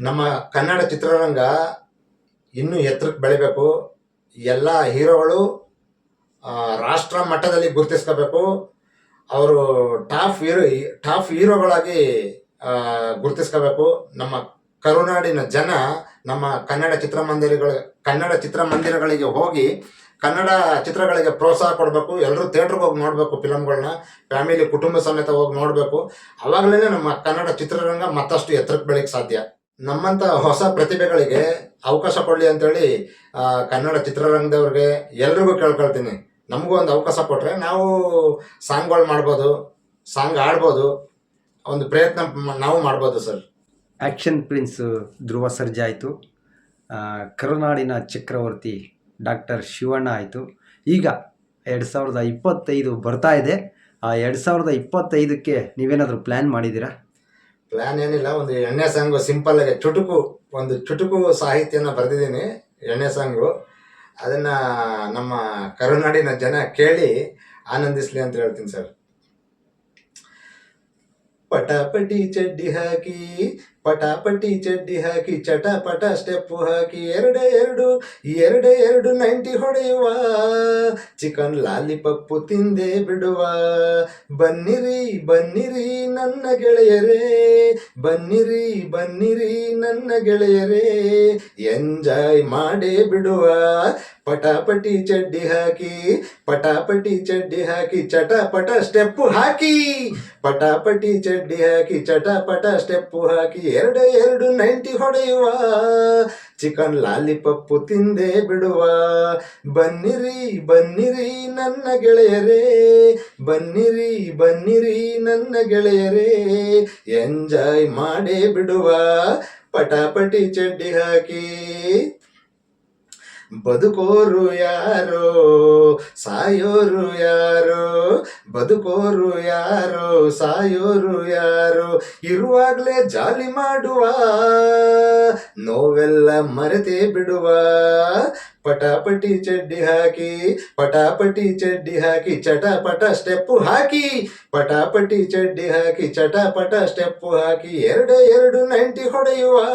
ನಮ್ಮ ಕನ್ನಡ ಚಿತ್ರರಂಗ ಇನ್ನೂ ಎತ್ತರಕ್ಕೆ ಬೆಳಿಬೇಕು. ಎಲ್ಲ ಹೀರೋಗಳು ರಾಷ್ಟ್ರ ಮಟ್ಟದಲ್ಲಿ ಗುರುತಿಸ್ಕೋಬೇಕು. ಅವರು ಟಾಪ್ ಹೀರೋ, ಟಾಪ್ ಹೀರೋಗಳಾಗಿ ಗುರುತಿಸ್ಕೋಬೇಕು. ನಮ್ಮ ಕರುನಾಡಿನ ಜನ ನಮ್ಮ ಕನ್ನಡ ಚಿತ್ರಮಂದಿರಗಳ, ಕನ್ನಡ ಚಿತ್ರಮಂದಿರಗಳಿಗೆ ಹೋಗಿ ಕನ್ನಡ ಚಿತ್ರಗಳಿಗೆ ಪ್ರೋತ್ಸಾಹ ಕೊಡಬೇಕು. ಎಲ್ಲರೂ ಥಿಯೇಟ್ರಿಗೆ ಹೋಗಿ ನೋಡಬೇಕು ಫಿಲಮ್ಗಳನ್ನ ಫ್ಯಾಮಿಲಿ ಕುಟುಂಬ ಸಮೇತ ಹೋಗಿ ನೋಡಬೇಕು. ಅವಾಗಲೇ ನಮ್ಮ ಕನ್ನಡ ಚಿತ್ರರಂಗ ಮತ್ತಷ್ಟು ಎತ್ತರಕ್ಕೆ ಬೆಳಕ್ಕೆ ಸಾಧ್ಯ. ನಮ್ಮಂಥ ಹೊಸ ಪ್ರತಿಭೆಗಳಿಗೆ ಅವಕಾಶ ಕೊಡಲಿ ಅಂತೇಳಿ ಕನ್ನಡ ಚಿತ್ರರಂಗದವ್ರಿಗೆ ಎಲ್ರಿಗೂ ಕೇಳ್ಕೊಳ್ತೀನಿ. ನಮಗೂ ಒಂದು ಅವಕಾಶ ಕೊಟ್ಟರೆ ನಾವು ಸಾಂಗ್ಗಳು ಮಾಡ್ಬೋದು, ಸಾಂಗ್ ಆಡ್ಬೋದು, ಒಂದು ಪ್ರಯತ್ನ ನಾವು ಮಾಡ್ಬೋದು sir. Action prince Dhruva Sarja ಆಯಿತು. ಕರುನಾಡಿನ ಚಕ್ರವರ್ತಿ ಡಾಕ್ಟರ್ ಶಿವಣ್ಣ ಆಯಿತು. ಈಗ ಎರಡು ಸಾವಿರದ ಇಪ್ಪತ್ತೈದು ಬರ್ತಾ ಇದೆ. ಆ, ಎರಡು ಸಾವಿರದ ಇಪ್ಪತ್ತೈದಕ್ಕೆ ನೀವೇನಾದರೂ ಪ್ಲ್ಯಾನ್ ಮಾಡಿದ್ದೀರಾ? ಪ್ಲ್ಯಾನ್ ಏನಿಲ್ಲ, ಒಂದು ಎಣ್ಣೆ ಸಾಂಗು ಸಿಂಪಲ್ ಆಗಿ ಚುಟುಕು, ಒಂದು ಚುಟುಕು ಸಾಹಿತ್ಯನ ಬರೆದಿದ್ದೀನಿ, ಎಣ್ಣೆ ಸಾಂಗು. ಅದನ್ನ ನಮ್ಮ ಕರುನಾಡಿನ ಜನ ಕೇಳಿ ಆನಂದಿಸ್ಲಿ ಅಂತ ಹೇಳ್ತೀನಿ ಸರ್. ಪಟಾಪಟಿ ಚಡ್ಡಿ ಹಾಕಿ ಪಟಾಪಟಿ ಚಡ್ಡಿ ಹಾಕಿ, ಚಟಪಟ ಸ್ಟೆಪ್ ಹಾಕಿ, ಎರಡೇ ಎರಡು ಎರಡೇ ಎರಡು ನೈಂಟಿ ಹೊಡೆಯುವ, ಚಿಕನ್ ಲಾಲಿಪಪ್ಪು ತಿಂದೆ ಬಿಡುವ. ಬನ್ನಿರಿ ಬನ್ನಿರಿ ನನ್ನ ಗೆಳೆಯರೇ, ಬನ್ನಿರಿ ಬನ್ನಿರಿ ನನ್ನ ಗೆಳೆಯರೇ, ಎಂಜಾಯ್ ಮಾಡೇ ಬಿಡುವ. ಪಟಾಪಟಿ ಚಡ್ಡಿ ಹಾಕಿ, ಪಟಾಪಟಿ ಚಡ್ಡಿ ಹಾಕಿ, ಚಟಪಟ ಸ್ಟೆಪ್ ಹಾಕಿ, ಪಟಾಪಟಿ ಚಡ್ಡಿ ಹಾಕಿ, ಚಟಪಟ ಸ್ಟೆಪ್ ಹಾಕಿ ಎರಡೇ ಎರಡು ನೈಂಟಿ ಹೊಡೆಯುವ. ಚಿಕನ್ ಲಾಲಿಪಪ್ಪು ತಿಂದೇ ಬಿಡುವ. ಬನ್ನಿರಿ ಬನ್ನಿರಿ ನನ್ನ ಗೆಳೆಯರೇ. ಬನ್ನಿರಿ ಬನ್ನಿರಿ ನನ್ನ ಗೆಳೆಯರೇ. ಎಂಜಾಯ್ ಮಾಡೇ ಬಿಡುವ. ಪಟಾಪಟಿ ಚಡ್ಡಿ ಹಾಕಿ. ಬದುಕೋರು ಯಾರೋ? ಸಾಯೋರು ಯಾರೋ? ಬದುಕೋರು ಯಾರೋ? ಸಾಯೋರು ಯಾರೋ? ಇರುವಾಗಲೇ ಜಾಲಿ ಮಾಡುವ, ನೋವೆಲ್ಲ ಮರೆತೇ ಬಿಡುವ. ಪಟಾಪಟಿ ಚಡ್ಡಿ ಹಾಕಿ, ಪಟಾಪಟಿ ಚಡ್ಡಿ ಹಾಕಿ, ಚಟಪಟ ಸ್ಟೆಪ್ಪು ಹಾಕಿ, ಪಟಾಪಟಿ ಚಡ್ಡಿ ಹಾಕಿ, ಚಟಪಟ ಸ್ಟೆಪ್ಪು ಹಾಕಿ, ಎರಡು ಎರಡು ನೈಂಟಿ ಹೊಡೆಯುವ.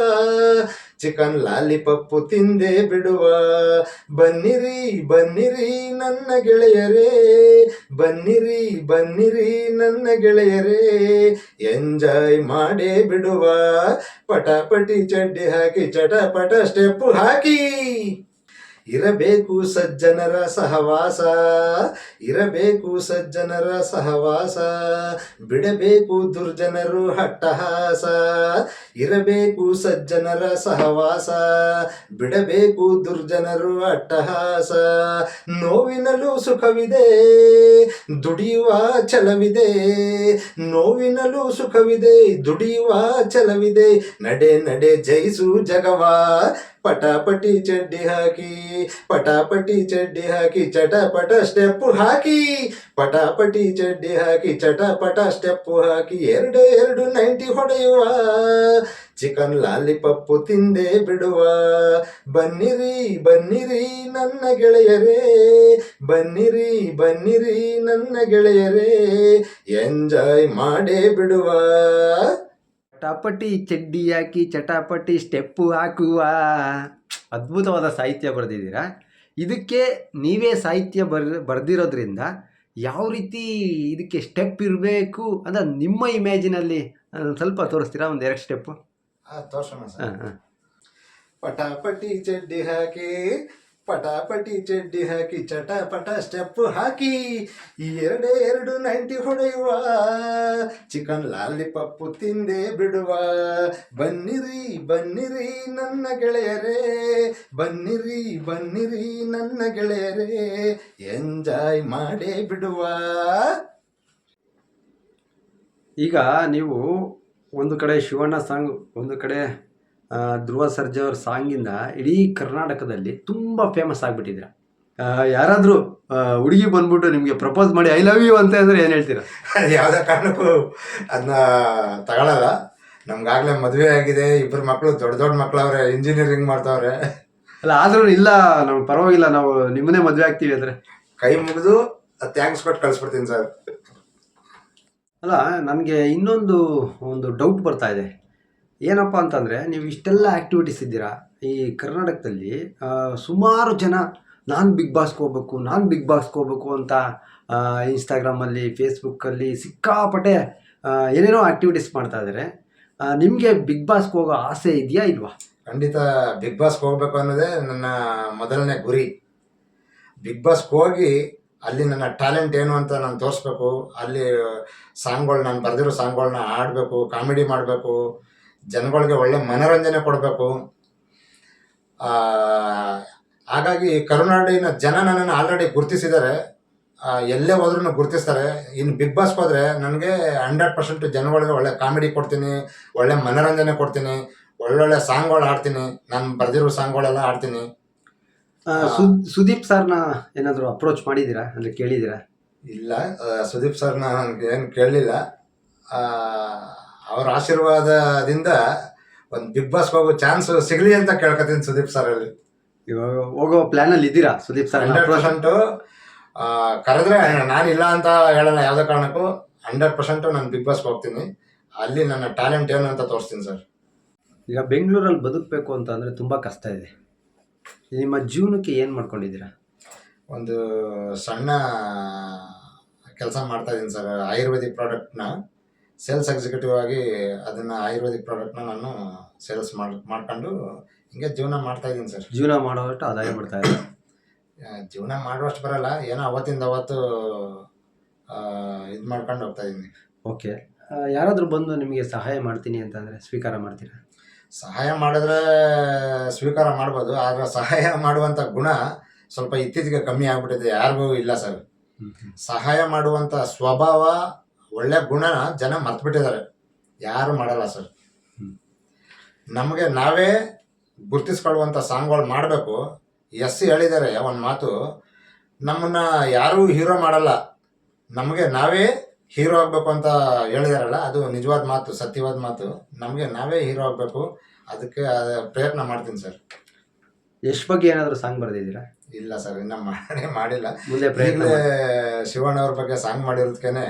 ಚಿಕನ್ ಲಾಲಿಪಪ್ಪು ತಿಂದೆ ಬಿಡುವ. ಬನ್ನಿರಿ ಬನ್ನಿರಿ ನನ್ನ ಗೆಳೆಯರೇ. ಬನ್ನಿರಿ ಬನ್ನಿರಿ ನನ್ನ ಗೆಳೆಯರೇ. ಎಂಜಾಯ್ ಮಾಡೇ ಬಿಡುವ. ಪಟಾಪಟಿ ಚಡ್ಡಿ ಹಾಕಿ, ಚಟಪಟ ಸ್ಟೆಪ್ಪು ಹಾಕಿ. ಇರಬೇಕು ಸಜ್ಜನರ ಸಹವಾಸ, ಇರಬೇಕು ಸಜ್ಜನರ ಸಹವಾಸ, ಬಿಡಬೇಕು ದುರ್ಜನರು ಹಟ್ಟಹಾಸ, ಇರಬೇಕು ಸಜ್ಜನರ ಸಹವಾಸ, ಬಿಡಬೇಕು ದುರ್ಜನರು ಅಟ್ಟಹಾಸ. ನೋವಿನಲ್ಲೂ ಸುಖವಿದೆ, ದುಡಿಯುವ ಛಲವಿದೆ, ನೋವಿನಲ್ಲೂ ಸುಖವಿದೆ, ದುಡಿಯುವ ಛಲವಿದೆ, ನಡೆ ನಡೆ ಜಯಿಸು ಜಗವಾ ಪಟಾಪಟಿ ಚಡ್ಡಿ ಹಾಕಿ, ಪಟಾಪಟಿ ಚಡ್ಡಿ ಹಾಕಿ, ಚಟಪಟ ಸ್ಟೆಪ್ ಹಾಕಿ, ಪಟಾಪಟಿ ಚಡ್ಡಿ ಹಾಕಿ, ಚಟಪಟ ಸ್ಟೆಪ್ ಹಾಕಿ, ಎರಡು ಎರಡು ನೈಂಟಿ ಹೊಡೆಯುವ. ಚಿಕನ್ ಲಾಲಿಪಪ್ಪು ತಿಂದೆ ಬಿಡುವ. ಬನ್ನಿರಿ ಬನ್ನಿರಿ ನನ್ನ ಗೆಳೆಯರೇ, ಬನ್ನಿರಿ ಬನ್ನಿರಿ ನನ್ನ ಗೆಳೆಯರೇ, ಎಂಜಾಯ್ ಮಾಡೇ ಬಿಡುವ. ಪಟಾಪಟಿ ಚಡ್ಡಿ ಹಾಕಿ ಚಟಾಪಟಿ ಸ್ಟೆಪ್ಪು ಹಾಕುವ. ಅದ್ಭುತವಾದ ಸಾಹಿತ್ಯ ಬರೆದಿದ್ದೀರಾ? ಇದಕ್ಕೆ ನೀವೇ ಸಾಹಿತ್ಯ ಬರ್ ಬರೆದಿರೋದ್ರಿಂದ ಯಾವ ರೀತಿ ಇದಕ್ಕೆ ಸ್ಟೆಪ್ ಇರಬೇಕು ಅಂತ ನಿಮ್ಮ ಇಮೇಜಿನಲ್ಲಿ ಸ್ವಲ್ಪ ತೋರಿಸ್ತೀರಾ? ಒಂದು ಎರಡು ಸ್ಟೆಪ್ಪು ತೋರಿಸೋಣ ಸರ್. ಹಾಂ ಹಾಂ. ಪಟಾಪಟಿ ಚಡ್ಡಿ ಹಾಕಿ ಪಟಾಪಟಿ ಚಡ್ಡಿ ಹಾಕಿ, ಚಟಾಪಟ ಸ್ಟೆಪ್ ಹಾಕಿ ಎರಡೇ ಎರಡು ನೈಂಟಿ ಹೊಡೆಯುವ. ಚಿಕನ್ ಲಾಲಿಪಪ್ಪು ತಿಂದೆ ಬಿಡುವ. ಬನ್ನಿರಿ ಬನ್ನಿರಿ ನನ್ನ ಗೆಳೆಯರೇ, ಬನ್ನಿರಿ ಬನ್ನಿರಿ ನನ್ನ ಗೆಳೆಯರೇ, ಎಂಜಾಯ್ ಮಾಡೇ ಬಿಡುವ. ಈಗ ನೀವು ಒಂದು ಕಡೆ ಶಿವಣ್ಣ ಸಾಂಗ್, ಒಂದು ಕಡೆ ಧ್ರುವ ಸರ್ಜಾ ಅವ್ರ ಸಾಂಗಿಂದ ಇಡೀ ಕರ್ನಾಟಕದಲ್ಲಿ ತುಂಬ ಫೇಮಸ್ ಆಗಿಬಿಟ್ಟಿದ್ದೀರ. ಯಾರಾದರೂ ಹುಡುಗಿ ಬಂದ್ಬಿಟ್ಟು ನಿಮಗೆ ಪ್ರಪೋಸ್ ಮಾಡಿ ಐ ಲವ್ ಯು ಅಂತ ಅಂದರೆ ಏನು ಹೇಳ್ತೀರಾ? ಯಾವುದೇ ಕಾರಣಕ್ಕೂ ಅದನ್ನ ತಗೊಳಲ್ಲ. ನಮ್ಗಾಗಲೇ ಮದುವೆ ಆಗಿದೆ ಇಬ್ಬರು ಮಕ್ಕಳು ದೊಡ್ಡ ದೊಡ್ಡ ಮಕ್ಕಳವ್ರೆ ಇಂಜಿನಿಯರಿಂಗ್ ಮಾಡ್ತಾವ್ರೆ. ಅಲ್ಲ ಆದರೂ ಇಲ್ಲ ನಮ್ಗೆ ಪರವಾಗಿಲ್ಲ ನಾವು ನಿಮ್ಮನ್ನೇ ಮದುವೆ ಆಗ್ತೀವಿ ಅಂದರೆ. ಕೈ ಮುಗಿದು ಥ್ಯಾಂಕ್ಸ್ ಕೊಟ್ಟು ಕಳಿಸ್ಬಿಡ್ತೀನಿ ಸರ್. ಅಲ್ಲ ನನಗೆ ಇನ್ನೊಂದು ಒಂದು ಡೌಟ್ ಬರ್ತಾ ಇದೆ. ಏನಪ್ಪ ಅಂತಂದರೆ, ನೀವು ಇಷ್ಟೆಲ್ಲ ಆ್ಯಕ್ಟಿವಿಟೀಸ್ ಇದ್ದೀರಾ, ಈ ಕರ್ನಾಟಕದಲ್ಲಿ ಸುಮಾರು ಜನ ನಾನು ಬಿಗ್ ಬಾಸ್ಗೆ ಹೋಗ್ಬೇಕು, ನಾನು ಬಿಗ್ ಬಾಸ್ಗೆ ಹೋಗ್ಬೇಕು ಅಂತ ಇನ್ಸ್ಟಾಗ್ರಾಮಲ್ಲಿ ಫೇಸ್ಬುಕ್ಕಲ್ಲಿ ಸಿಕ್ಕಾಪಟ್ಟೆ ಏನೇನೋ ಆ್ಯಕ್ಟಿವಿಟೀಸ್ ಮಾಡ್ತಾ ಇದ್ದಾರೆ. ನಿಮಗೆ ಬಿಗ್ ಬಾಸ್ಗೆ ಹೋಗೋ ಆಸೆ ಇದೆಯಾ ಇಲ್ವಾ? ಖಂಡಿತ ಬಿಗ್ ಬಾಸ್ಗೆ ಹೋಗ್ಬೇಕು ಅನ್ನೋದೇ ನನ್ನ ಮೊದಲನೇ ಗುರಿ. ಬಿಗ್ ಬಾಸ್ಗೆ ಹೋಗಿ ಅಲ್ಲಿ ನನ್ನ ಟ್ಯಾಲೆಂಟ್ ಏನು ಅಂತ ನಾನು ತೋರಿಸ್ಬೇಕು, ಅಲ್ಲಿ ಸಾಂಗ್ಗಳು ನಾನು ಬರೆದಿರೋ ಸಾಂಗ್ಗಳನ್ನ ಆಡಬೇಕು ಕಾಮಿಡಿ ಮಾಡಬೇಕು ಜನಗಳಿಗೆ ಒಳ್ಳೆ ಮನೋರಂಜನೆ ಕೊಡಬೇಕು. ಹಾಗಾಗಿ ಕರುನಾಡಿನ ಜನ ನನ್ನನ್ನು ಆಲ್ರೆಡಿ ಗುರುತಿಸಿದ್ದಾರೆ. ಎಲ್ಲೇ ಹೋದ್ರೂ ಗುರುತಿಸ್ತಾರೆ. ಇನ್ನು ಬಿಗ್ ಬಾಸ್ಗೆ ಹೋದರೆ ನನಗೆ ಹಂಡ್ರೆಡ್ ಪರ್ಸೆಂಟ್ ಜನಗಳಿಗೆ ಒಳ್ಳೆ ಕಾಮಿಡಿ ಕೊಡ್ತೀನಿ ಒಳ್ಳೆ ಮನೋರಂಜನೆ ಕೊಡ್ತೀನಿ ಒಳ್ಳೊಳ್ಳೆ ಸಾಂಗ್ಗಳು ಹಾಡ್ತೀನಿ. ನಾನು ಬರೆದಿರೋ ಸಾಂಗ್ಗಳೆಲ್ಲ ಆಡ್ತೀನಿ ಸುದ್- ಸುದೀಪ್ ಸರ್ನ ಏನಾದರೂ ಅಪ್ರೋಚ್ ಮಾಡಿದ್ದೀರಾ? ಅಂದರೆ ಕೇಳಿದ್ದೀರಾ? ಇಲ್ಲ ಸುದೀಪ್ ಸರ್ನ ನನಗೆ ಏನು ಕೇಳಲಿಲ್ಲ. ಅವ್ರ ಆಶೀರ್ವಾದದಿಂದ ಒಂದು ಬಿಗ್ ಬಾಸ್ ಹೋಗೋ ಚಾನ್ಸ್ ಸಿಗಲಿ ಅಂತ ಕೇಳ್ಕೊತೀನಿ ಸುದೀಪ್ ಸರಲ್ಲಿ ಇವಾಗ ಹೋಗೋ ಪ್ಲ್ಯಾನಲ್ಲಿ ಇದ್ದೀರಾ ಸುದೀಪ್ ಸರ್ ಹಂಡ್ರೆಡ್ ಪರ್ಸೆಂಟು ಕರೆದ್ರೆ ನಾನು ಇಲ್ಲ ಅಂತ ಹೇಳಲ್ಲ ಯಾವುದೇ ಕಾರಣಕ್ಕೂ ಹಂಡ್ರೆಡ್ ಪರ್ಸೆಂಟು ನಾನು ಬಿಗ್ ಬಾಸ್ಗೆ ಹೋಗ್ತೀನಿ. ಅಲ್ಲಿ ನನ್ನ ಟ್ಯಾಲೆಂಟ್ ಏನು ಅಂತ ತೋರಿಸ್ತೀನಿ ಸರ್ ಈಗ ಬೆಂಗಳೂರಲ್ಲಿ ಬದುಕಬೇಕು ಅಂತ ಅಂದರೆ ತುಂಬ ಕಷ್ಟ ಇದೆ. ನಿಮ್ಮ ಜೀವನಕ್ಕೆ ಏನು ಮಾಡ್ಕೊಂಡಿದ್ದೀರಾ? ಒಂದು ಸಣ್ಣ ಕೆಲಸ ಮಾಡ್ತಾ ಇದ್ದೀನಿ ಸರ್ ಆಯುರ್ವೇದಿಕ್ ಪ್ರಾಡಕ್ಟ್ನ ಸೇಲ್ಸ್ ಎಕ್ಸಿಕ್ಯೂಟಿವ್ ಆಗಿ ಅದನ್ನು ಆಯುರ್ವೇದಿಕ್ ಪ್ರಾಡಕ್ಟ್ನ ನಾನು ಸೇಲ್ಸ್ ಮಾಡಿ ಮಾಡ್ಕೊಂಡು ಹಿಂಗೆ ಜೀವನ ಮಾಡ್ತಾ ಇದ್ದೀನಿ ಸರ್. ಜೀವನ ಮಾಡೋಷ್ಟು ಆದಾಯ ಮಾಡ್ತಾ ಇದೆ ಜೀವನ ಮಾಡುವಷ್ಟು ಬರಲ್ಲ. ಏನೋ ಅವತ್ತಿಂದ ಅವತ್ತು ಇದು ಮಾಡ್ಕೊಂಡು ಹೋಗ್ತಾ ಇದ್ದೀನಿ. ಓಕೆ. ಯಾರಾದರೂ ಬಂದು ನಿಮಗೆ ಸಹಾಯ ಮಾಡ್ತೀನಿ ಅಂತಂದರೆ ಸ್ವೀಕಾರ ಮಾಡ್ತೀರಾ? ಸಹಾಯ ಮಾಡಿದ್ರೆ ಸ್ವೀಕಾರ ಮಾಡ್ಬೋದು. ಆದರೆ ಸಹಾಯ ಮಾಡುವಂಥ ಗುಣ ಸ್ವಲ್ಪ ಇತ್ತೀಚೆಗೆ ಕಮ್ಮಿ ಆಗ್ಬಿಟ್ಟಿದೆ. ಯಾರಿಗೂ ಇಲ್ಲ ಸರ್. ಸಹಾಯ ಮಾಡುವಂಥ ಸ್ವಭಾವ ಒಳ್ಳೆ ಗುಣನ ಜನ ಮರ್ತ್ಬಿಟ್ಟಿದ್ದಾರೆ. ಯಾರು ಮಾಡಲ್ಲ ಸರ್. ನಮಗೆ ನಾವೇ ಗುರ್ತಿಸ್ಕೊಳ್ಳುವಂಥ ಸಾಂಗ್ಗಳು ಮಾಡಬೇಕು. ಎಸ್ ಹೇಳಿದ್ದಾರೆ ಒಂದು ಮಾತು. ನಮ್ಮನ್ನ ಯಾರೂ ಹೀರೋ ಮಾಡಲ್ಲ. ನಮಗೆ ನಾವೇ ಹೀರೋ ಆಗಬೇಕು ಅಂತ ಹೇಳಿದಾರಲ್ಲ ಅದು ನಿಜವಾದ ಮಾತು ಸತ್ಯವಾದ ಮಾತು. ನಮಗೆ ನಾವೇ ಹೀರೋ ಆಗಬೇಕು. ಅದಕ್ಕೆ ಅದ್ ಪ್ರಯತ್ನ ಮಾಡ್ತೀನಿ ಸರ್. ಎಷ್ಟು ಬಗ್ಗೆ ಏನಾದರೂ ಸಾಂಗ್ ಬರೆದಿದ್ದೀರಾ? ಇಲ್ಲ ಸರ್ ಇನ್ನ ಮಾಡೇ ಮಾಡಿಲ್ಲ. ಮುಂದೆ ಶಿವಣ್ಣ ಅವ್ರ ಬಗ್ಗೆ ಸಾಂಗ್ ಮಾಡಿರೋದಕ್ಕೇನೆ.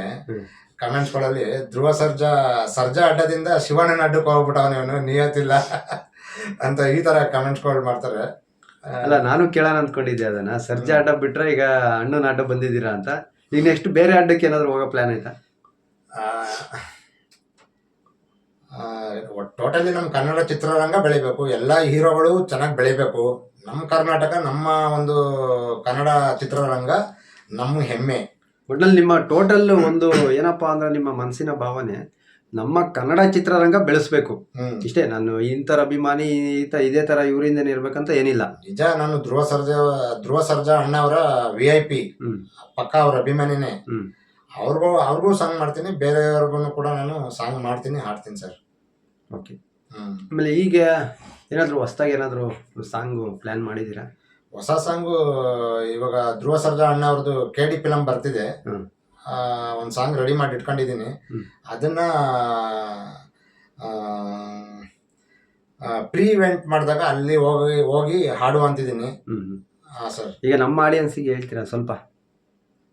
ಕಮೆಂಟ್ಸ್ಗಳಲ್ಲಿ ಧ್ರುವ ಸರ್ಜಾ ಸರ್ಜಾ ಅಡ್ಡದಿಂದ ಶಿವಣ್ಣನ ಅಡ್ಡಕ್ಕೆ ಹೋಗ್ಬಿಟ್ಟವನು ಇವನು ನಿಯತ್ತಿಲ್ಲ ಅಂತ ಈ ತರ ಕಮೆಂಟ್ಸ್ಗಳು ಮಾಡ್ತಾರೆ. ಅಲ್ಲ ನಾನು ಕೇಳೋಣ ಅಂದ್ಕೊಂಡಿದ್ದೆ ಅದನ್ನ. ಸರ್ಜಾ ಅಡ್ಡ ಬಿಟ್ರೆ ಈಗ ಅಣ್ಣನ ಅಡ್ಡ ಬಂದಿದ್ದೀರಾ ಅಂತ. ಈಗ ನೆಕ್ಸ್ಟ್ ಬೇರೆ ಅಡ್ಡಕ್ಕೆ ಏನಾದರೂ ಹೋಗೋ ಪ್ಲಾನ್ ಆಯ್ತಾ? ಟೋಟಲಿ ನಮ್ಮ ಕನ್ನಡ ಚಿತ್ರರಂಗ ಬೆಳಿಬೇಕು. ಎಲ್ಲ ಹೀರೋಗಳು ಚೆನ್ನಾಗಿ ಬೆಳಿಬೇಕು. ನಮ್ಮ ಕರ್ನಾಟಕ ನಮ್ಮ ಒಂದು ಕನ್ನಡ ಚಿತ್ರರಂಗ ನಮ್ಮ ಹೆಮ್ಮೆ. ಒಟ್ನಲ್ಲಿ ನಿಮ್ಮ ಟೋಟಲ್ ಒಂದು ಏನಪ್ಪಾ ಅಂದ್ರೆ ನಿಮ್ಮ ಮನಸ್ಸಿನ ಭಾವನೆ ನಮ್ಮ ಕನ್ನಡ ಚಿತ್ರರಂಗ ಬೆಳೆಸ್ಬೇಕು. ಇಷ್ಟೇ ನಾನು ಇಂಥರ ಅಭಿಮಾನಿ ಈತ ಇದೇ ತರ ಇವರಿಂದನೇ ಇರ್ಬೇಕಂತ ಏನಿಲ್ಲ. ನಿಜ ನಾನು ಧ್ರುವ ಸರ್ಜಾ ಧ್ರುವ ಸರ್ಜಾ ಅಣ್ಣ ಅವರ ವಿ ಐ ಪಿ ಪಕ್ಕ ಅವ್ರ ಅಭಿಮಾನಿನೇ. ಅವ್ರಿಗೂ ಅವ್ರಿಗೂ ಸಾಂಗ್ ಮಾಡ್ತೀನಿ ಬೇರೆಯವ್ರಿಗೂ ಕೂಡ ನಾನು ಸಾಂಗ್ ಮಾಡ್ತೀನಿ ಹಾಡ್ತೀನಿ ಸರ್ ಓಕೆ ಆಮೇಲೆ ಈಗ ಏನಾದರೂ ಹೊಸ್ದಾಗಿ ಏನಾದರೂ ಸಾಂಗು ಪ್ಲ್ಯಾನ್ ಮಾಡಿದ್ದೀರಾ? ಹೊಸ ಸಾಂಗು ಇವಾಗ ಧ್ರುವ ಸರ್ಜಾ ಅಣ್ಣ ಅವ್ರದ್ದು ಕೆ ಡಿ ಫಿಲಮ್ ಬರ್ತಿದೆ. ಒಂದು ಸಾಂಗ್ ರೆಡಿ ಮಾಡಿ ಇಟ್ಕೊಂಡಿದ್ದೀನಿ. ಅದನ್ನ ಪ್ರೀ ಇವೆಂಟ್ ಮಾಡಿದಾಗ ಅಲ್ಲಿ ಹೋಗಿ ಹೋಗಿ ಹಾಡು ಅಂತಿದ್ದೀನಿ. ಹ್ಮ್ ಹ್ಮ್. ಹಾಂ ಸರ್ ಈಗ ನಮ್ಮ ಆಡಿಯನ್ಸಿಗೆ ಹೇಳ್ತೀರಾ ಸ್ವಲ್ಪ?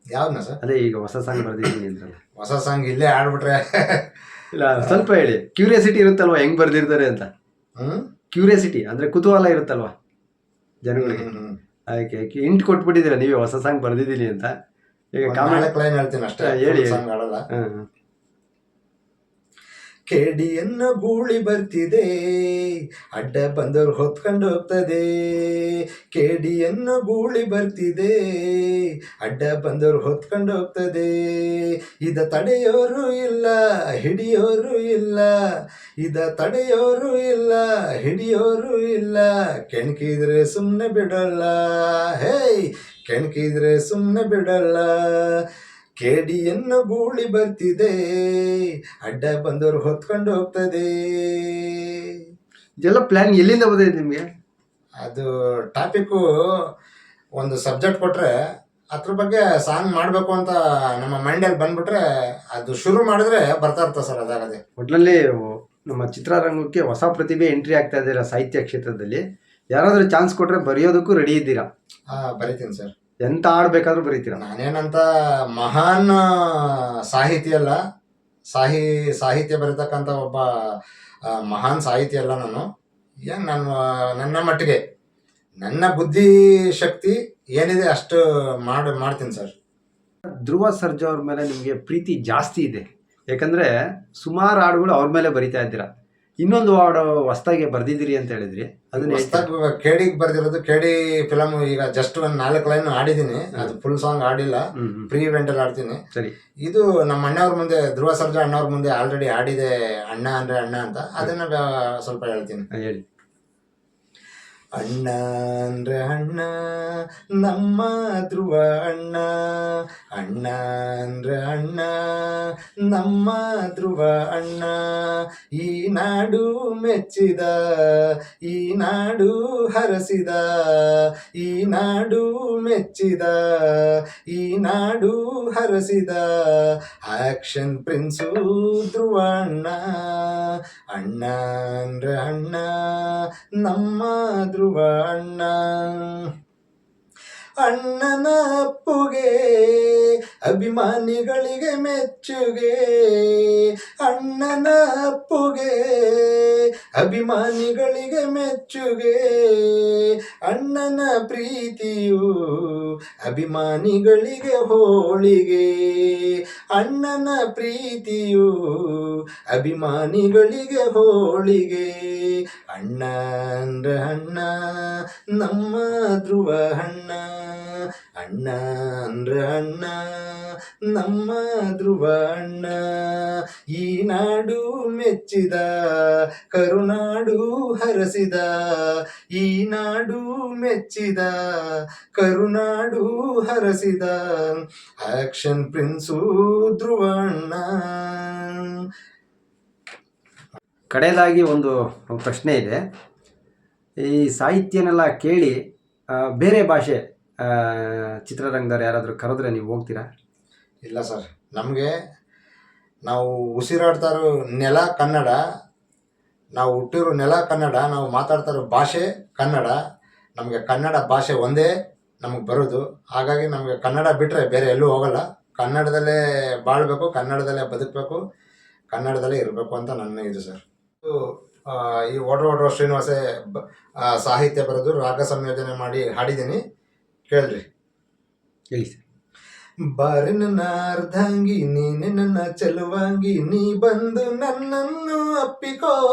ಯಾವ್ದನ್ನ ಸರ್ ಅದೇ ಈಗ ಹೊಸ ಸಾಂಗ್ ಬರ್ದಿದ್ದೀನಿ ಅಂದ್ರಲ್ಲ. ಹೊಸ ಸಾಂಗ್ ಇಲ್ಲೇ ಆಡ್ಬಿಟ್ರೆ ಇಲ್ಲ ಸ್ವಲ್ಪ ಹೇಳಿ. ಕ್ಯೂರಿಯಾಸಿಟಿ ಇರುತ್ತಲ್ವಾ? ಹೆಂಗ್ ಬರ್ದಿರ್ತಾರೆ ಅಂತ? ಹ್ಮ್? ಕ್ಯೂರಿಯಾಸಿಟಿ ಅಂದ್ರೆ ಕುತೂಹಲ ಇರುತ್ತಲ್ವಾ? ಜನಗಳಿಗೆ. ಅದಕ್ಕೆ ಇಂಟ್ ಕೊಟ್ಬಿಟ್ಟಿದ್ದೀರಾ ನೀವೇ ಹೊಸ ಸಾಂಗ್ ಬರ್ದಿದ್ದೀನಿ ಅಂತ ಈಗ ಲೈನ್ ಹೇಳ್ತೀನಿ ಅಷ್ಟೇ ಹೇಳಿ, ಹೇಳಿ. ಸಾಂಗ್ ಆಡಲ್ಲ ಕೇಡಿಯನ್ನ ಗೂಳಿ ಬರ್ತಿದೆ. ಅಡ್ಡ ಬಂದವ್ರು ಹೊತ್ಕೊಂಡು ಹೋಗ್ತದೆ. ಕೇಡಿಯನ್ನ ಗೂಳಿ ಬರ್ತಿದೆ. ಅಡ್ಡ ಬಂದವ್ರು ಹೊತ್ಕೊಂಡು ಹೋಗ್ತದೆ. ಇದ ತಡೆಯೋರು ಇಲ್ಲ, ಹಿಡಿಯೋರು ಇಲ್ಲ. ಇದ ತಡೆಯೋರು ಇಲ್ಲ, ಹಿಡಿಯೋರು ಇಲ್ಲ. ಕೆಣಕಿದ್ರೆ ಸುಮ್ಮನೆ ಬಿಡಲ್ಲ. ಹೇಯ್, ಕೆಣಕಿದ್ರೆ ಸುಮ್ಮನೆ ಬಿಡಲ್ಲ. ಕೇಡಿಯನ್ನು ಗೂಳಿ ಬರ್ತಿದೆ. ಅಡ್ಡ ಬಂದವರು ಹೊತ್ಕೊಂಡು ಹೋಗ್ತದೆ. ಇದೆಲ್ಲ ಪ್ಲಾನ್ ಎಲ್ಲಿಂದ ಬಂದಿದೆ ನಿಮಗೆ? ಅದು ಟಾಪಿಕ್ಕು ಒಂದು ಸಬ್ಜೆಕ್ಟ್ ಕೊಟ್ಟರೆ ಅದ್ರ ಬಗ್ಗೆ ಸಾಂಗ್ ಮಾಡಬೇಕು ಅಂತ ನಮ್ಮ ಮೈಂಡಲ್ಲಿ ಬಂದ್ಬಿಟ್ರೆ ಅದು ಶುರು ಮಾಡಿದ್ರೆ ಬರ್ತಾ ಇರ್ತದೆ ಸರ್ ಅದಾಗದೆ. ಒಟ್ನಲ್ಲಿ ನಮ್ಮ ಚಿತ್ರರಂಗಕ್ಕೆ ಹೊಸ ಪ್ರತಿಭೆ ಎಂಟ್ರಿ ಆಗ್ತಾ ಇದ್ದೀರಾ ಸಾಹಿತ್ಯ ಕ್ಷೇತ್ರದಲ್ಲಿ ಯಾರಾದರೂ ಚಾನ್ಸ್ ಕೊಟ್ಟರೆ ಬರೆಯೋದಕ್ಕೂ ರೆಡಿ ಇದ್ದೀರಾ? ಹಾಂ ಬರಿತೀನಿ ಸರ್. ಎಂತ ಆಡ್ಬೇಕಾದ್ರೂ ಬರೀತೀರ? ನಾನೇನಂತ ಮಹಾನ್ ಸಾಹಿತಿ ಅಲ್ಲ. ಸಾಹಿ ಸಾಹಿತ್ಯ ಬರೀತಕ್ಕಂಥ ಒಬ್ಬ ಮಹಾನ್ ಸಾಹಿತಿ ಅಲ್ಲ ನಾನು. ಏನು ನಾನು ನನ್ನ ಮಟ್ಟಿಗೆ. ನನ್ನ ಬುದ್ಧಿ ಶಕ್ತಿ ಏನಿದೆ ಅಷ್ಟು ಮಾಡಿ ಮಾಡ್ತೀನಿ ಸರ್. ಧ್ರುವ ಸರ್ಜಾ ಅವ್ರ ಮೇಲೆ ನಿಮಗೆ ಪ್ರೀತಿ ಜಾಸ್ತಿ ಇದೆ. ಯಾಕಂದ್ರೆ ಸುಮಾರು ಹಾಡುಗಳು ಅವ್ರ ಮೇಲೆ ಬರಿತಾ ಇದ್ದೀರಾ. ಇನ್ನೊಂದು ವಾರ್ಡ್ ಹೊಸ್ದಾಗಿ ಬರ್ದಿದ್ದೀರಿ ಅಂತ ಹೇಳಿದ್ರಿ. ಅದನ್ನ ಕೇಡಿಗೆ ಬರ್ದಿರೋದು ಕೇಡಿ ಫಿಲಮ್ ಈಗ ಜಸ್ಟ್ ಒಂದ್ ನಾಲ್ಕು ಲೈನ್ ಆಡಿದೀನಿ ಅದು ಫುಲ್ ಸಾಂಗ್ ಆಡಿಲ್ಲ. ಪ್ರೀ ಇವೆಂಟ್ ಅಲ್ಲಿ ಆಡ್ತೀನಿ. ಸರಿ. ಇದು ನಮ್ಮ ಅಣ್ಣವ್ರ ಮುಂದೆ ಧ್ರುವ ಸರ್ಜಾ ಅಣ್ಣವ್ರ ಮುಂದೆ ಆಲ್ರೆಡಿ ಆಡಿದೆ ಅಣ್ಣ ಅಂದ್ರೆ ಅಣ್ಣ ಅಂತ. ಅದನ್ನ ಸ್ವಲ್ಪ ಹೇಳ್ತೀನಿ. ಹೇಳಿ. ಅಣ್ಣ ಅಂದ್ರೆ ಅಣ್ಣ, ನಮ್ಮ ಧ್ರುವ ಅಣ್ಣ. ಅಣ್ಣ ಅಂದ್ರೆ ಅಣ್ಣ, ನಮ್ಮ ಧ್ರುವ ಅಣ್ಣ. ಈ ನಾಡು ಮೆಚ್ಚಿದ, ಈ ನಾಡು ಹರಸಿದ. ಈ ನಾಡು ಮೆಚ್ಚಿದ, ಈ ನಾಡು ಹರಸಿದ. ಆಕ್ಷನ್ ಪ್ರಿನ್ಸು ಧ್ರುವ ಅಣ್ಣ. ಅಣ್ಣ ಅಂದ್ರೆ ಅಣ್ಣ, ನಮ್ಮ ಧ್ರುವ ಅಣ್ಣ. ಅಣ್ಣನ ಅಪ್ಪುಗೆ ಅಭಿಮಾನಿಗಳಿಗೆ ಮೆಚ್ಚುಗೆ. ಅಣ್ಣನ ಅಪ್ಪುಗೆ ಅಭಿಮಾನಿಗಳಿಗೆ ಮೆಚ್ಚುಗೆ. ಅಣ್ಣನ ಪ್ರೀತಿಯು ಅಭಿಮಾನಿಗಳಿಗೆ ಹೋಳಿಗೆ. ಅಣ್ಣನ ಪ್ರೀತಿಯು ಅಭಿಮಾನಿಗಳಿಗೆ ಹೋಳಿಗೆ. ಅಣ್ಣ ಅಂದ್ರ ಅಣ್ಣ, ನಮ್ಮ ಧ್ರುವ ಅಣ್ಣ. ಅಣ್ಣ ಅಂದ್ರೆ ಅಣ್ಣ, ನಮ್ಮ ಧ್ರುವ ಅಣ್ಣ ಈ ನಾಡು ಮೆಚ್ಚಿದ, ಕರುನಾಡು ಹರಸಿದ. ಈ ನಾಡು ಮೆಚ್ಚಿದ, ಕರುನಾಡು ಹರಸಿದ. ಆಕ್ಷನ್ ಪ್ರಿನ್ಸು ಧ್ರುವ ಅಣ್ಣ ಕಡೆಯದಾಗಿ ಒಂದು ಪ್ರಶ್ನೆ ಇದೆ. ಈ ಸಾಹಿತ್ಯನೆಲ್ಲ ಕೇಳಿ ಬೇರೆ ಭಾಷೆ ಚಿತ್ರರಂಗದವ್ರು ಯಾರಾದರೂ ಕರೆದ್ರೆ ನೀವು ಹೋಗ್ತೀರಾ? ಇಲ್ಲ ಸರ್. ನಮಗೆ ನಾವು ಉಸಿರಾಡ್ತಾ ಇರೋ ನೆಲ ಕನ್ನಡ, ನಾವು ಹುಟ್ಟಿರೋ ನೆಲ ಕನ್ನಡ, ನಾವು ಮಾತಾಡ್ತಾ ಇರೋ ಭಾಷೆ ಕನ್ನಡ, ನಮಗೆ ಕನ್ನಡ ಭಾಷೆ ಒಂದೇ ನಮಗೆ ಬರೋದು. ಹಾಗಾಗಿ ನಮಗೆ ಕನ್ನಡ ಬಿಟ್ಟರೆ ಬೇರೆ ಎಲ್ಲೂ ಹೋಗಲ್ಲ. ಕನ್ನಡದಲ್ಲೇ ಬಾಳಬೇಕು, ಕನ್ನಡದಲ್ಲೇ ಬದುಕಬೇಕು, ಕನ್ನಡದಲ್ಲೇ ಇರಬೇಕು ಅಂತ ನನ್ನ ಇದು ಸರ್. ಈ ಓಡ್ರ ಓಡ್ರ ಶ್ರೀನಿವಾಸೇ ಬ- ಸಾಹಿತ್ಯ ಬರೆದು ರಾಗ ಸಂಯೋಜನೆ ಮಾಡಿ ಹಾಡಿದ್ದೀನಿ. ಕೇಳ್ರಿ ಹೇಳಿ ಸರ್ ಬಾರಿ ನನ್ನ ಅರ್ಧಾಂಗಿ ನೀನೆ ನನ್ನ ಚೆಲುವಂಗಿ ನೀ ಬಂದು ನನ್ನನ್ನು ಅಪ್ಪಿಕೋ.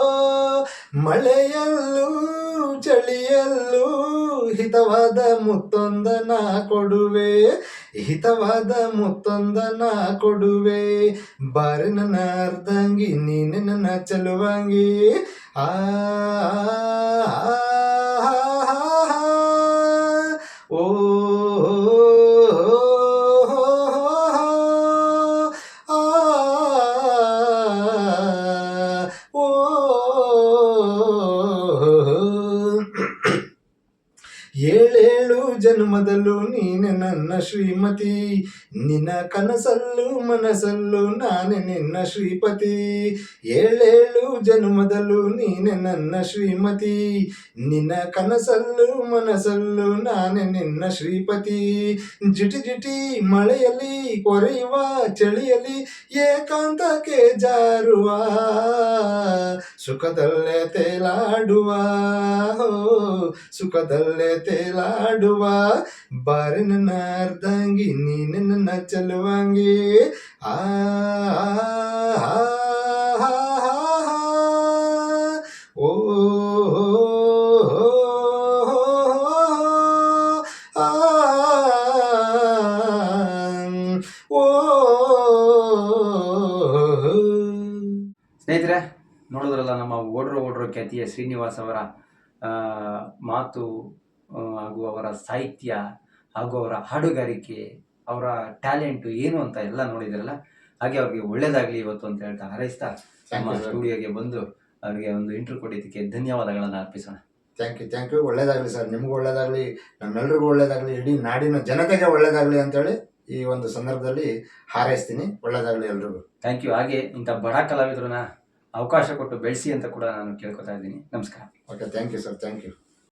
ಮಳೆಯಲ್ಲೂ ಚಳಿಯಲ್ಲೂ ಹಿತವಾದ ಮುತ್ತೊಂದನ ಕೊಡುವೆ. ಹಿತವಾದ ಮುತ್ತೊಂದನ ಕೊಡುವೆ. ಬಾರಿ ನನ್ನ ಅರ್ಧಾಂಗಿ ನೀನೆ ನನ್ನ ಚೆಲುವಂಗಿ. ಆ. ಜನ್ಮದಲ್ಲೂ ನೀನೆ ನನ್ನ ಶ್ರೀಮತಿ. ನಿನ್ನ ಕನಸಲ್ಲೂ ಮನಸಲ್ಲು ನಾನೆ ನಿನ್ನ ಶ್ರೀಪತಿ. ಏಳೇಳು ಜನ್ಮದಲ್ಲೂ ನೀನೆ ನನ್ನ ಶ್ರೀಮತಿ. ನಿನ್ನ ಕನಸಲ್ಲೂ ಮನಸಲ್ಲು ನಾನೆ ನಿನ್ನ ಶ್ರೀಪತಿ. ಜಿಟಿ ಜಿಟಿ ಮಳೆಯಲ್ಲಿ ಕೊರೆಯುವ ಚಳಿಯಲ್ಲಿ ಏಕಾಂತಕ್ಕೆ ಜಾರುವ. ಸುಖದಲ್ಲೇ ತೇಲಾಡುವ. ಸುಖದಲ್ಲೇ ತೇಲಾಡುವ. ಬಾರಿ ನನ್ನ ಅರ್ಧಂಗಿ, ನೀ ನನ್ನ ಚಲುವಂಗಿ. ಆ ಓ ಸ್ನೇಹಿತರೆ, ನೋಡಿದ್ರಲ್ಲ ನಮ್ಮ ಓಡ್ರೋ ಓಡ್ರೋ ಖ್ಯಾತಿಯ ಶ್ರೀನಿವಾಸ್ ಅವರ ಮಾತು ಹಾಗೂ ಅವರ ಸಾಹಿತ್ಯ ಹಾಗೂ ಅವರ ಹಾಡುಗಾರಿಕೆ ಅವರ ಟ್ಯಾಲೆಂಟು ಏನು ಅಂತ ಎಲ್ಲ ನೋಡಿದ್ರಲ್ಲ ಹಾಗೆ ಅವ್ರಿಗೆ ಒಳ್ಳೇದಾಗಲಿ ಇವತ್ತು ಅಂತ ಹೇಳ್ತಾ ಹಾರೈಸ್ತಾ ನಮ್ಮ ಸ್ಟುಡಿಯೋಗೆ ಬಂದು ಅವರಿಗೆ ಒಂದು ಇಂಟರ್ವ್ಯೂ ಕೊಟ್ಟಿದ್ದಕ್ಕೆ ಧನ್ಯವಾದಗಳನ್ನು ಅರ್ಪಿಸೋಣ. ಥ್ಯಾಂಕ್ ಯು ಥ್ಯಾಂಕ್ ಯು ಒಳ್ಳೇದಾಗಲಿ ಸರ್ ನಿಮಗೂ ಒಳ್ಳೇದಾಗಲಿ ನಮ್ಮೆಲ್ರಿಗೂ ಒಳ್ಳೇದಾಗಲಿ ಇಡೀ ನಾಡಿನ ಜನತೆಗೆ ಒಳ್ಳೇದಾಗಲಿ ಅಂತೇಳಿ ಈ ಒಂದು ಸಂದರ್ಭದಲ್ಲಿ ಹಾರೈಸ್ತೀನಿ. ಒಳ್ಳೇದಾಗಲಿ ಎಲ್ರಿಗೂ. ಥ್ಯಾಂಕ್ ಯು ಹಾಗೆ ಇಂಥ ಬಡ ಕಲಾವಿದರನ್ನ ಅವಕಾಶ ಕೊಟ್ಟು ಬೆಳೆಸಿ ಅಂತ ಕೂಡ ನಾನು ಕೇಳ್ಕೊತಾ ಇದ್ದೀನಿ. ನಮಸ್ಕಾರ. Okay thank you sir thank you